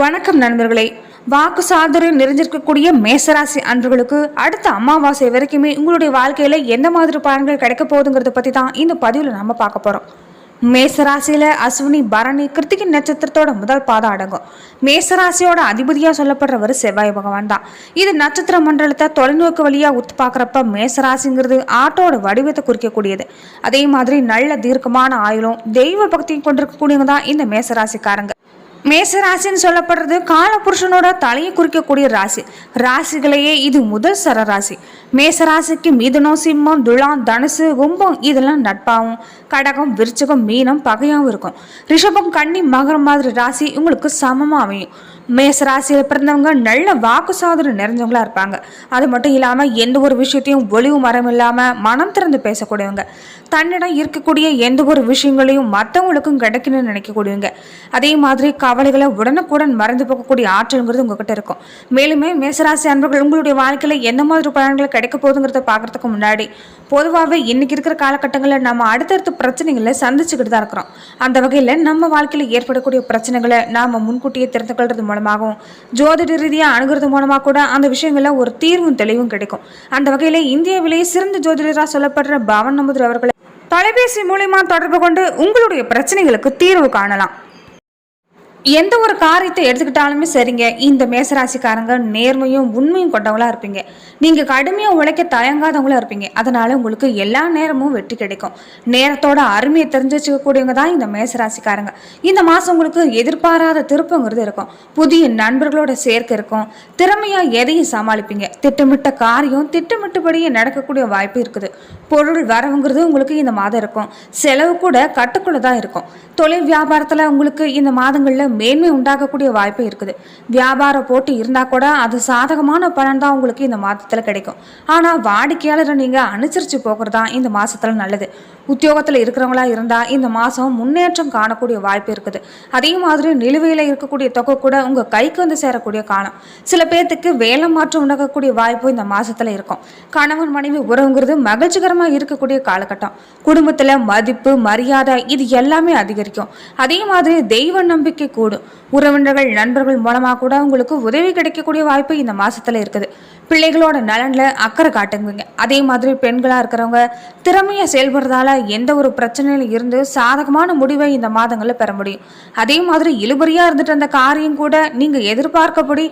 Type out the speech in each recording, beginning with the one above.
வணக்கம் நண்பர்களே. வாக்கு சாதுரியம் நிறைஞ்சிருக்கக்கூடிய மேசராசி அன்பர்களுக்கு அடுத்த அமாவாசை வரைக்குமே உங்களுடைய வாழ்க்கையில எந்த மாதிரி பலன்கள் கிடைக்க போகுதுங்கிறத பத்தி தான் இந்த பதிவில் நம்ம பார்க்க போறோம். மேசராசியில அஸ்வினி பரணி கிருத்திகை நட்சத்திரத்தோட முதல் பாதம் அடங்கும். மேசராசியோட அதிபதியா சொல்லப்படுறவர் செவ்வாய் பகவான் தான். இது நட்சத்திர மண்டலத்தை தொலைநோக்கு வழியா உத்து பார்க்குறப்ப மேசராசிங்கிறது ஆட்டோட வடிவத்தை குறிக்கக்கூடியது. அதே மாதிரி நல்ல தீர்க்கமான ஆயுளும் தெய்வ பக்தியும் கொண்டிருக்கக்கூடியவங்க தான் இந்த மேசராசிக்காரங்க. மேசராசின்னு சொல்லப்படுறது காலபுருஷனோட தலையை குறிக்கக்கூடிய ராசி. ராசிகளையே இது முதல் சரராசி மேசராசிக்கு மிதுனம் சிம்மம் துளாம் தனுசு கும்பம் இதெல்லாம் நட்பாகவும் கடகம் விருச்சகம் மீனம் பகையாகவும் இருக்கும். ரிஷபம் கன்னி மகரம் மாதிரி ராசி உங்களுக்கு சமமாக அமையும். மேசராசியில் பிறந்தவங்க நல்ல வாக்கு சாதனம் நிறைஞ்சவங்களா இருப்பாங்க. அது மட்டும் இல்லாமல் எந்த ஒரு விஷயத்தையும் ஒளிவு மரம் இல்லாமல் மனம் திறந்து பேசக்கூடியவங்க. தன்னிடம் இருக்கக்கூடிய எந்த ஒரு விஷயங்களையும் மற்றவங்களுக்கும் கிடைக்கணும்னு நினைக்கக்கூடியவங்க. அதே மாதிரி கவலைகளை உடனுக்குடன் மறந்து போகக்கூடிய ஆற்றல்ங்கிறது உங்ககிட்ட இருக்கும். மேலுமே மேசராசி அன்பர்கள் உங்களுடைய வாழ்க்கையில் எந்த மாதிரி பலன்கள் கிடைக்க போகுதுங்கிறத பார்க்கறதுக்கு முன்னாடி பொதுவாகவே இன்னைக்கு இருக்கிற காலகட்டங்களில் நம்ம அடுத்தடுத்த பிரச்சனைகளை சந்திச்சுக்கிட்டு தான் இருக்கிறோம். அந்த வகையில் நம்ம வாழ்க்கையில் ஏற்படக்கூடிய பிரச்சனைகளை நாம் முன்கூட்டியே தெரிந்து கொள்றது மூலமாகவும். ஜோதிட ரீதியாக அணுகிறது மூலமாக கூட அந்த விஷயங்களில் ஒரு தீர்வும் தெளிவும் கிடைக்கும். அந்த வகையில் இந்தியாவிலேயே சிறந்த ஜோதிடராக சொல்லப்படுற பவன் நம்புதர் அவர்களை தொலைபேசி மூலியமா தொடர்பு கொண்டு உங்களுடைய பிரச்சனைகளுக்கு தீர்வு காணலாம். எந்த ஒரு காரியத்தை எடுத்துக்கிட்டாலுமே சரிங்க இந்த மேசராசிக்காரங்க நேர்மையும் உண்மையும் கொண்டவங்களா இருப்பீங்க. நீங்க கடுமையா உழைக்க தயங்காதவங்களா இருப்பீங்க. அதனால உங்களுக்கு எல்லா நேரமும் வெற்றி கிடைக்கும். நேரத்தோட அருமையை தெரிஞ்சு வச்சுக்கக்கூடியவங்க தான் இந்த மேசராசிக்காரங்க. இந்த மாசம் உங்களுக்கு எதிர்பாராத திருப்பங்கிறது இருக்கும். புதிய நண்பர்களோட சேர்க்கை இருக்கும். திறமையா எதையும் சமாளிப்பீங்க. திட்டமிட்ட காரியம் திட்டமிட்டபடியே நடக்கக்கூடிய வாய்ப்பு இருக்குது. பொருள் வரவுங்கிறது உங்களுக்கு இந்த மாதம் இருக்கும். செலவு கூட கட்டுக்குள்ள தான் இருக்கும். தொழில் வியாபாரத்தில் உங்களுக்கு இந்த மாதங்களில் மேன்மை உண்டாகக்கூடிய வாய்ப்பு இருக்குது. வியாபார போட்டி இருந்தால் கூட அது சாதகமான பலன் தான் உங்களுக்கு இந்த மாதத்தில் கிடைக்கும். ஆனால் வாடிக்கையாளரை நீங்கள் அனுசரித்து போகிறது தான் இந்த மாதத்தில் நல்லது. உத்தியோகத்தில் இருக்கிறவங்களா இருந்தால் இந்த மாதம் முன்னேற்றம் காணக்கூடிய வாய்ப்பு இருக்குது. அதே மாதிரி நிலுவையில் இருக்கக்கூடிய தொகை கூட உங்கள் கைக்கு வந்து சேரக்கூடிய காலம். சில பேர்த்துக்கு வேலை மாற்றம் உண்டாகக்கூடிய வாய்ப்பு இந்த மாதத்தில் இருக்கும். கணவன் மனைவி உறவுங்கிறது மகிழ்ச்சிகரமாக இருக்கக்கூடிய காலகட்டம். குடும்பத்தில் மதிப்பு மரியாதை இது எல்லாமே அதிகரிக்கும். அதே மாதிரி தெய்வ நம்பிக்கை கூடும் உறவினர்கள் நண்பர்கள் மூலமாக கூட உங்களுக்கு உதவி கிடைக்கக்கூடிய வாய்ப்பு இந்த மாதத்தில் இருக்குது. பிள்ளைகளோட நலனில் அக்கறை காட்டுங்க அதே மாதிரி பெண்களாக இருக்கிறவங்க திறமையை செயல்படுறதால எந்த ஒரு பிரச்சனையில இருந்து சாதகமான முடிவை இந்த மாதங்களில் பெற முடியும். அதே மாதிரி இழுபறியாக இருந்துட்டு அந்த காரியம் கூட நீங்க எதிர்பார்க்கப்படி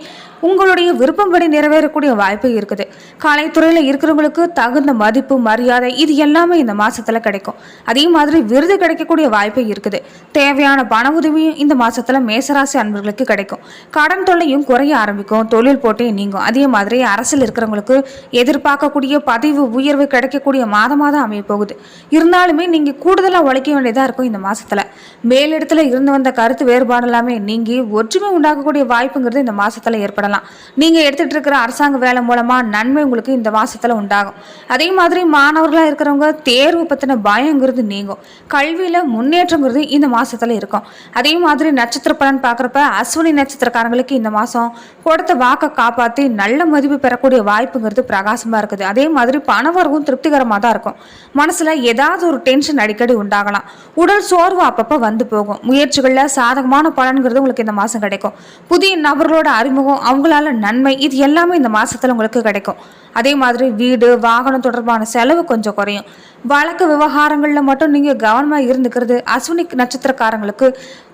உங்களுடைய விருப்பம்படி நிறைவேறக்கூடிய வாய்ப்பு இருக்குது. கலைத்துறையில் இருக்கிறவங்களுக்கு தகுந்த மதிப்பு மரியாதை இது எல்லாமே இந்த மாசத்துல கிடைக்கும். அதே மாதிரி விருது கிடைக்கக்கூடிய வாய்ப்பு இருக்குது. தேவையான பண உதவியும் இந்த மாசத்துல மேசராசி அன்பர்களுக்கு கிடைக்கும். கடன் தொல்லையும் குறைய ஆரம்பிக்கும். தொழில் போட்டியும் நீங்கும். அதே மாதிரி அரசில் இருக்கிறவங்களுக்கு எதிர்பார்க்கக்கூடிய பதிவு உயர்வு கிடைக்கக்கூடிய மாதமாக தான் அமைய போகுது. இருந்தாலுமே நீங்க கூடுதலா உழைக்க வேண்டியதா இருக்கும் இந்த மாசத்துல. மேலிடத்துல இருந்து வந்த கருத்து வேறுபாடு எல்லாமே நீங்கி ஒற்றுமை உண்டாகக்கூடிய வாய்ப்புங்கிறது இந்த மாசத்துல ஏற்படலாம். நீங்க எடுத்துட்டு இருக்கிற அரசாங்க வேலை மூலமா நன்மை உங்களுக்கு இந்த மாசத்துல உண்டாகும். அதே மாதிரி மாணவர்களா இருக்கிறவங்க தேர்வு பத்தின பயங்கிறது நீங்கும். கல்வியில முன்னேற்றங்கிறது இந்த மாசத்துல இருக்கும். அதே மாதிரி நட்சத்திர பலன் பார்க்குறப்ப அஸ்வினி நட்சத்திரக்காரங்களுக்கு இந்த மாதம் கொடுத்த வாக்கை காப்பாற்றி நல்ல மதிப்பு பெறக்கூடிய வாய்ப்புங்கிறது பிரகாசமாக இருக்குது. அதே மாதிரி பணவரவும் திருப்திகரமாக தான் இருக்கும். மனசில் ஏதாவது ஒரு டென்ஷன் அடிக்கடி உண்டாகலாம். உடல் சோர்வு அப்பப்போ வந்து போகும். முயற்சிகளில் சாதகமான பலன்கிறது உங்களுக்கு இந்த மாதம் கிடைக்கும். புதிய நபர்களோட அறிமுகம் அவங்களால நன்மை இது எல்லாமே இந்த மாதத்தில் உங்களுக்கு கிடைக்கும். அதே மாதிரி வீடு வாகனம் தொடர்பான செலவு கொஞ்சம் குறையும். வழக்கு விவகாரங்களில் மட்டும் நீங்கள் கவனமாக இருந்துக்கிறது அஸ்வினி நட்சத்திரக்காரங்களுக்கு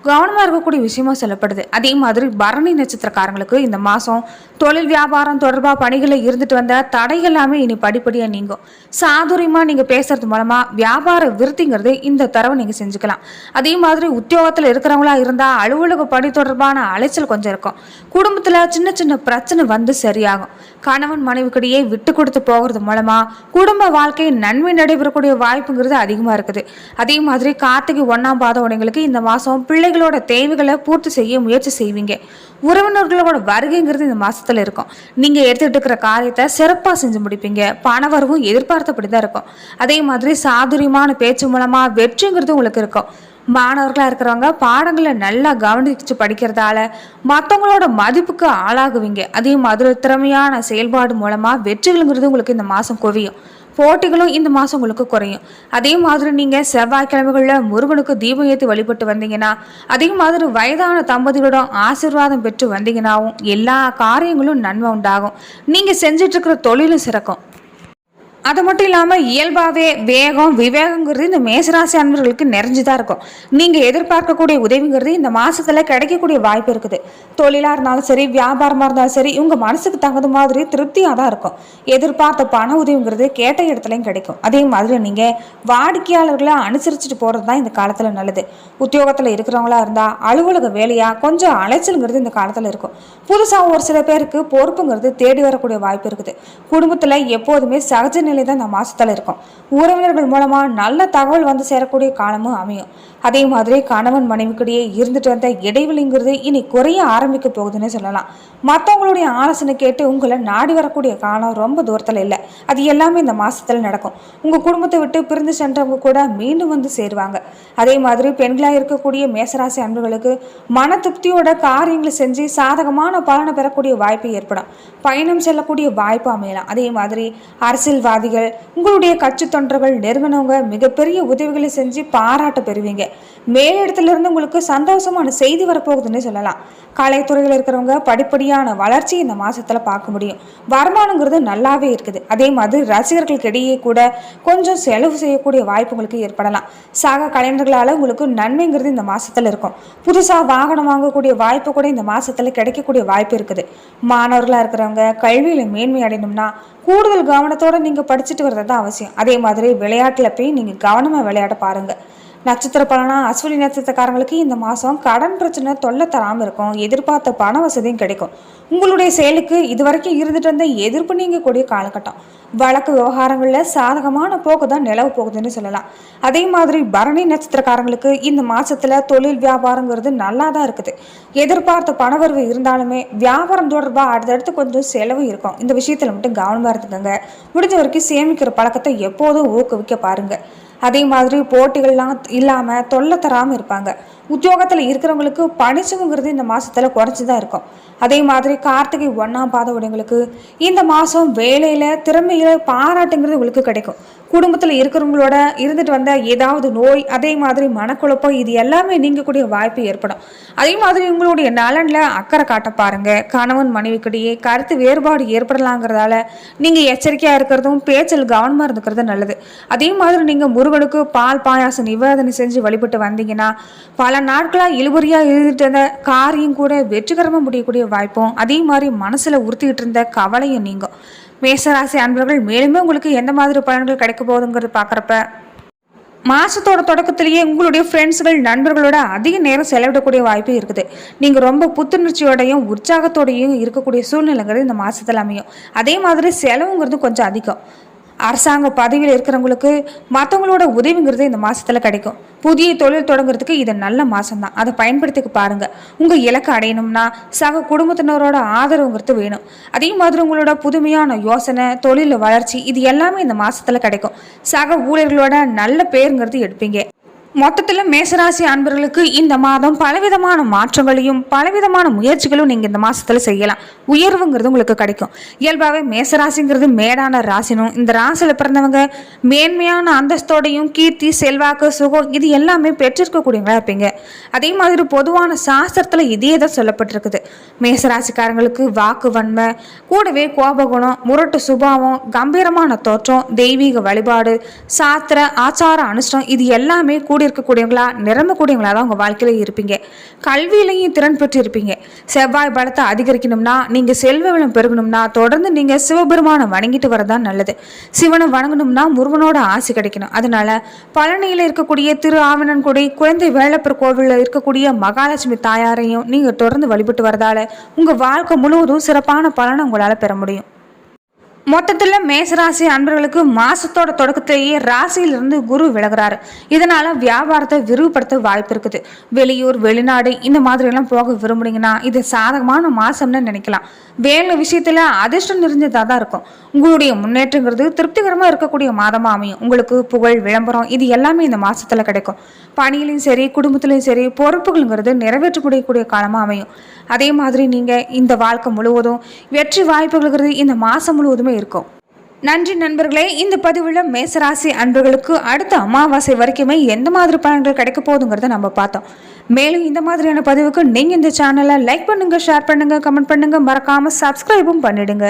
கவனமாக இருக்கக்கூடிய விஷயமா சொல்லப்படுது. அதே மாதிரி பரணி நட்சத்திரக்காரங்களுக்கு இந்த மாதம் தொழில் வியாபாரம் தொடர்பாக பணிகளில் இருந்துட்டு வந்த தடை எல்லாமே இனி படிப்படியாக நீங்கும். சாதுரியமாக நீங்கள் பேசுறது மூலமாக வியாபார விருத்திங்கிறது இந்த தரவை நீங்கள் செஞ்சுக்கலாம். அதே மாதிரி உத்தியோகத்தில் இருக்கிறவங்களா இருந்தால் அலுவலக பணி தொடர்பான அலைச்சல் கொஞ்சம் இருக்கும். குடும்பத்தில் சின்ன சின்ன பிரச்சனை வந்து சரியாகும். கணவன் மனைவிக்கிடையே விட்டு கொடுத்து போகிறது மூலமாக குடும்ப வாழ்க்கை நன்மை நடைபெறக்கூடிய வாய்ப்புங்கிறது அதிகமாக இருக்குது. அதே மாதிரி கார்த்திகை ஒன்றாம் பாதம் உடைங்களுக்கு இந்த மாதம் பிள்ளைகளோட தேவைகளை பூர்த்தி செய்ய முயற்சி செய்வீங்க. உறவினர்களோட வருகைங்கிறது இந்த மாதத்தில் இருக்கும். நீங்கள் எடுத்துகிட்டு இருக்கிற காரியத்தை சிறப்பாக செஞ்சு முடிப்பீங்க. பணவரவும் எதிர்பார்த்தபடி தான் இருக்கும். அதே மாதிரி சாதுரியமான பேச்சு மூலமாக வெற்றிங்கிறது உங்களுக்கு இருக்கும். மாணவர்களாக இருக்கிறவங்க பாடங்களை நல்லா கவனிச்சு படிக்கிறதால மற்றவங்களோட மதிப்புக்கு ஆளாகுவீங்க. அதே மாதிரி திறமையான செயல்பாடு மூலமாக வெற்றிகள்ங்கிறது உங்களுக்கு இந்த மாதம் குவியும். போட்டிகளும் இந்த மாதம் உங்களுக்கு குறையும். அதே மாதிரி நீங்கள் செவ்வாய்க்கிழமைகளில் முருகனுக்கு தீபம் ஏற்றி வழிபட்டு வந்தீங்கன்னா அதே மாதிரி வயதான தம்பதிகளிடம் ஆசீர்வாதம் பெற்று வந்தீங்கன்னாவும் எல்லா காரியங்களும் நன்மை உண்டாகும். நீங்கள் செஞ்சிட்ருக்கிற தொழிலும் சிறக்கும். அது மட்டும் இல்லாமல் இயல்பாகவே வேகம் விவேகங்கிறது இந்த மேசராசி அன்பர்களுக்கு நிறைஞ்சுதான் இருக்கும். நீங்கள் எதிர்பார்க்கக்கூடிய உதவிங்கிறது இந்த மாதத்தில் கிடைக்கக்கூடிய வாய்ப்பு இருக்குது. தொழிலாக இருந்தாலும் சரி வியாபாரமாக இருந்தாலும் சரி உங்கள் மனசுக்கு தகுந்த மாதிரி திருப்தியாக தான் இருக்கும். எதிர்பார்த்த பண உதவிங்கிறது கேட்ட இடத்துலையும் கிடைக்கும். அதே மாதிரி நீங்கள் வாடிக்கையாளர்களை அனுசரிச்சுட்டு போகிறது தான் இந்த காலத்தில் நல்லது. உத்தியோகத்தில் இருக்கிறவங்களா இருந்தால் அலுவலக வேலையாக கொஞ்சம் அலைச்சலுங்கிறது இந்த காலத்தில் இருக்கும். புதுசாக ஒரு சில பேருக்கு பொறுப்புங்கிறது தேடி வரக்கூடிய வாய்ப்பு இருக்குது. குடும்பத்தில் எப்போதுமே சகஜ நிலை தான் இந்த மாசத்துல இருக்கும். உறவினர்கள் மூலமா நல்ல தகவல் வந்து சேரக்கூடிய காலமும் அமையும். அதே மாதிரி கணவன் மனைவிக்கிடையே இருந்துட்டு வந்த இடைவெளிங்கிறது இனி குறைய ஆரம்பிக்க போகுதுன்னு சொல்லலாம். மற்றவங்களுடைய ஆலோசனை கேட்டு உங்களை நாடி வரக்கூடிய காலம் ரொம்ப தூரத்தில் இல்லை. அது எல்லாமே இந்த மாதத்தில் நடக்கும். உங்க குடும்பத்தை விட்டு பிரிந்து சென்றவங்க கூட மீண்டும் வந்து சேருவாங்க. அதே மாதிரி பெண்களாக இருக்கக்கூடிய மேசராசி அன்புகளுக்கு மன திருப்தியோட காரியங்களை செஞ்சு சாதகமான பலனை பெறக்கூடிய வாய்ப்பு ஏற்படும். பயணம் செல்லக்கூடிய வாய்ப்பு அமையலாம். அதே மாதிரி அரசியல்வாதிகள் உங்களுடைய கட்சி தொண்டர்கள் நிறுவனவங்க மிகப்பெரிய உதவிகளை செஞ்சு பாராட்ட பெறுவீங்க. மேலிடத்திலிருந்து உங்களுக்கு சந்தோஷமான செய்தி வரப்போகுதுன்னு சொல்லலாம். கலைத்துறையில் இருக்கிறவங்க படிப்படியான வளர்ச்சி இந்த மாதத்தில் பார்க்க முடியும். வருமானங்கிறது நல்லாவே இருக்குது. அதே மாதிரி ரசிகர்களுக்கிடையே கூட கொஞ்சம் செலவு செய்யக்கூடிய வாய்ப்பு உங்களுக்கு ஏற்படலாம். சக கலைஞர்களால் உங்களுக்கு நன்மைங்கிறது இந்த மாதத்தில் இருக்கும். புதுசாக வாகனம் வாங்கக்கூடிய வாய்ப்பு கூட இந்த மாதத்தில் கிடைக்கக்கூடிய வாய்ப்பு இருக்குது. மாணவர்களாக இருக்கிறவங்க கல்வியில் மேன்மை அடையணும்னா கூடுதல் கவனத்தோடு நீங்கள் படிச்சுட்டு வர்றது தான் அவசியம். அதே மாதிரி விளையாட்டில் போய் நீங்கள் கவனமாக விளையாட பாருங்கள் நட்சத்திர பலனா அஸ்வினி நட்சத்திரக்காரங்களுக்கு இந்த மாதம் கடன் பிரச்சனை தொல்லை தராமல் இருக்கும். எதிர்பார்த்த பண வசதியும் கிடைக்கும். உங்களுடைய செயலுக்கு இது வரைக்கும் இருந்துட்டு இருந்த எதிர்ப்பு நீங்கக்கூடிய காலகட்டம். வழக்கு விவகாரங்களில் சாதகமான போக்கு தான் நிலவு போகுதுன்னு சொல்லலாம். அதே மாதிரி பரணி நட்சத்திரக்காரங்களுக்கு இந்த மாதத்தில் தொழில் வியாபாரங்கிறது நல்லா தான் இருக்குது. எதிர்பார்த்த பணவரவு இருந்தாலுமே வியாபாரம் தொடர்பாக அடுத்தடுத்து கொஞ்சம் செலவு இருக்கும். இந்த விஷயத்தில் மட்டும் கவனமாக இருந்துக்கோங்க. முடிஞ்ச வரைக்கும் சேமிக்கிற பழக்கத்தை எப்போதும் ஊக்குவிக்க பாருங்கள் அதே மாதிரி போட்டிகள்லாம் இல்லாமல் தொல்லை தராமல் இருப்பாங்க. உத்தியோகத்தில் இருக்கிறவங்களுக்கு பணிச்சுங்கிறது இந்த மாதத்தில் குறைச்சி தான் இருக்கும். அதே மாதிரி கார்த்திகை ஒன்றாம் பாதவுடையவங்களுக்கு இந்த மாதம் வேலையில் திறமையில் பாராட்டுங்கிறது உங்களுக்கு கிடைக்கும். குடும்பத்தில் இருக்கிறவங்களோட இருந்துட்டு வந்த ஏதாவது நோய் அதே மாதிரி மனக்குழப்பம் இது எல்லாமே நீங்கக்கூடிய வாய்ப்பு ஏற்படும். அதே மாதிரி உங்களுடைய நலனில் அக்கறை காட்ட பாருங்க. கணவன் மனைவிக்கிடையே கருத்து வேறுபாடு ஏற்படலாங்கிறதால நீங்கள் எச்சரிக்கையாக இருக்கிறதும் பேச்சில் கவனமாக இருந்துக்கிறது நல்லது. அதே மாதிரி நீங்கள் முருகனுக்கு பால் பாயாசம் நிவேதனை செஞ்சு வழிபட்டு வந்தீங்கன்னா பல நாட்களாக இழுபறியாக இருந்துட்டு இருந்த காரியம் கூட வெற்றிகரமாக முடியக்கூடிய வாய்ப்பும் அதே மாதிரி மனசில் உறுத்திக்கிட்டு இருந்த கவலையும் நீங்கும். மேசராசி அன்பர்கள் மேலுமே உங்களுக்கு எந்த மாதிரி பலன்கள் கிடைக்க போகுதுங்கிறது பார்க்குறப்ப மாதத்தோட தொடக்கத்திலேயே உங்களுடைய ஃப்ரெண்ட்ஸ்கள் நண்பர்களோட அதிக நேரம் செலவிடக்கூடிய வாய்ப்பு இருக்குது. நீங்கள் ரொம்ப புத்துணர்ச்சியோடையும் உற்சாகத்தோடையும் இருக்கக்கூடிய சூழ்நிலைங்கிறது இந்த மாதத்தில் அமையும். அதே மாதிரி செலவுங்கிறது கொஞ்சம் அதிகம். அரசாங்க பதவியில் இருக்கிறவங்களுக்கு மற்றவங்களோட உதவிங்கிறது இந்த மாதத்தில் கிடைக்கும். புதிய தொழில் தொடங்குறதுக்கு இது நல்ல மாதம் தான் அதை பயன்படுத்திக்க பாருங்கள் உங்கள் இலக்கு அடையணும்னா சக குடும்பத்தினரோட ஆதரவுங்கிறது வேணும். அதே மாதிரி உங்களோட புதுமையான யோசனை தொழில் வளர்ச்சி இது எல்லாமே இந்த மாதத்தில் கிடைக்கும். சக ஊழியர்களோட நல்ல பேருங்கிறது எடுப்பீங்க. மொத்தத்தில் மேசராசி அன்பர்களுக்கு இந்த மாதம் பலவிதமான மாற்றங்களையும் பலவிதமான முயற்சிகளும் நீங்கள் இந்த மாதத்தில் செய்யலாம். உயர்வுங்கிறது உங்களுக்கு கிடைக்கும். இயல்பாகவே மேசராசிங்கிறது மேடான ராசினும் இந்த ராசியில் பிறந்தவங்க மேன்மையான அந்தஸ்தோடையும் கீர்த்தி செல்வாக்கு சுகம் இது எல்லாமே பெற்றிருக்கக்கூடியவங்களா இருப்பீங்க. அதே மாதிரி பொதுவான சாஸ்திரத்தில் இதே தான் சொல்லப்பட்டிருக்குது. மேசராசிக்காரங்களுக்கு வாக்கு வன்மை கூடவே கோபகுணம் முரட்டு சுபாவம் கம்பீரமான தோற்றம் தெய்வீக வழிபாடு சாஸ்திர ஆச்சார அனுஷ்டம் இது எல்லாமே கூட இருக்கக்கூடியவங்களா நிரம்பக்கூடியவங்களா தான் உங்கள் வாழ்க்கையில் இருப்பீங்க. கல்வியிலையும் திறன் பெற்று இருப்பீங்க செவ்வாய் பலத்தை அதிகரிக்கணும்னா நீங்கள் செல்வ வளம் பெருகணும்னா தொடர்ந்து நீங்கள் சிவபெருமானை வணங்கிட்டு வரதான் நல்லது. சிவனை வணங்கணும்னா முருகனோட ஆசை கிடைக்கணும். அதனால பழனியில் இருக்கக்கூடிய திரு ஆவணன்குடி குழந்தை வேளப்பர் கோவிலில் இருக்கக்கூடிய மகாலட்சுமி தாயாரையும் நீங்கள் தொடர்ந்து வழிபட்டு வரதால உங்கள் வாழ்க்கை முழுவதும் சிறப்பான பலனை உங்களால் பெற முடியும். மொத்தத்தில் மேசராசி அன்பர்களுக்கு மாசத்தோட தொடக்கத்திலேயே ராசியிலிருந்து குரு விலகுறாரு. இதனால வியாபாரத்தை விரிவுபடுத்த வாய்ப்பு இருக்குது. வெளியூர் வெளிநாடு இந்த மாதிரி எல்லாம் போக விரும்புனீங்கன்னா இது சாதகமான மாசம்னு நினைக்கலாம். வேலை விஷயத்துல அதிர்ஷ்டம் நிறைஞ்சதாக தான் இருக்கும். உங்களுடைய முன்னேற்றங்கிறது திருப்திகரமாக இருக்கக்கூடிய மாதமாக அமையும். உங்களுக்கு புகழ் விளம்பரம் இது எல்லாமே இந்த மாசத்துல கிடைக்கும். பணியிலையும் சரி குடும்பத்திலையும் சரி பொறுப்புகள்ங்கிறது நிறைவேற்றக்கூடிய காலமாக அமையும். அதே மாதிரி நீங்கள் இந்த வாழ்க்கை முழுவதும் வெற்றி வாய்ப்புகள்ங்கிறது இந்த மாதம் முழுவதுமே இருக்கும். நன்றி நண்பர்களே இந்த பதிவில் மேசராசி அன்பர்களுக்கு அடுத்த அமாவாசை வரைக்குமே எந்த மாதிரி பலன்கள் கிடைக்க போகுதுங்கிறத நம்ம பார்த்தோம். மேலும் இந்த மாதிரியான பதிவுக்கு நீங்கள் இந்த சேனலை லைக் பண்ணுங்கள் ஷேர் பண்ணுங்கள் கமெண்ட் பண்ணுங்கள் மறக்காமல் சப்ஸ்கிரைபும் பண்ணிடுங்க.